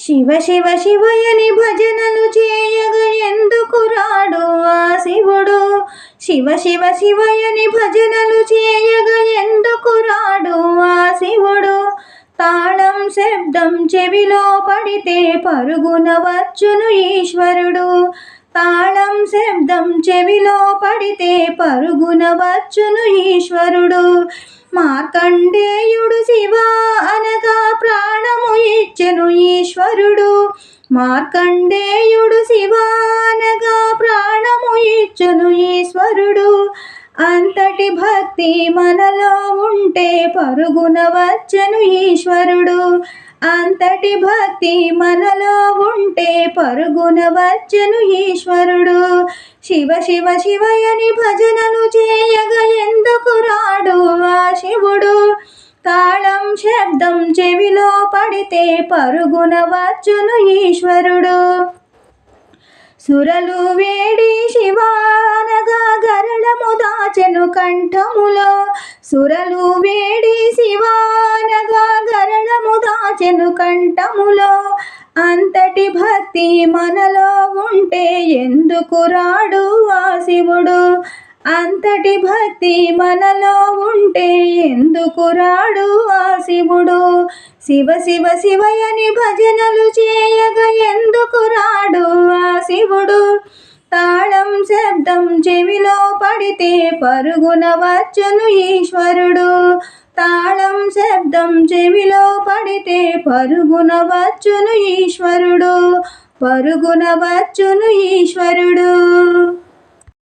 శివ శివ శివయని భజనలు చేయగ ఎందుకు రాడు ఆ శివుడు? శివ శివ శివయని భజనలు చేయగ ఎందుకు రాడు ఆ శివుడు? తాళం శబ్దం చెవిలో పడితే పరుగున వచ్చును ఈశ్వరుడు. తాళం శబ్దం చెవిలో పడితే పరుగున వచ్చును ఈశ్వరుడు. మార్కండేయుడు శివ అన ప్రాణము ఈశ్వరుడు. మార్కండేయుడు శివానగా ప్రాణము ఇచ్చను ఈశ్వరుడు. అంతటి భక్తి మనలో ఉంటే పరుగున వచ్చను ఈశ్వరుడు. అంతటి భక్తి మనలో ఉంటే పరుగున వచ్చను ఈశ్వరుడు. శివ శివ శివయని భజనలు తాళం శబ్దం చెవిలో పడితే పరుగున వచ్చును ఈశ్వరుడు. సురలు వేడి శివానగా గరళము దాచెను కంఠములో. సురలు వేడి శివానగా గరళము దాచెను కంఠములో. అంతటి భక్తి మనలో ఉంటే ఎందుకు రాడు ఆ శివుడు? అంతటి భక్తి మనలో ఉంటే ఎందుకు రాడు ఆ శివుడు? శివ శివ శివయని భజనలు చేయగా ఎందుకు రాడు ఆ శివుడు? తాళం శబ్దం చెవిలో పడితే పరుగున వచ్చును ఈశ్వరుడు. తాళం శబ్దం చెవిలో పడితే పరుగున వచ్చును ఈశ్వరుడు. పరుగున వచ్చును ఈశ్వరుడు.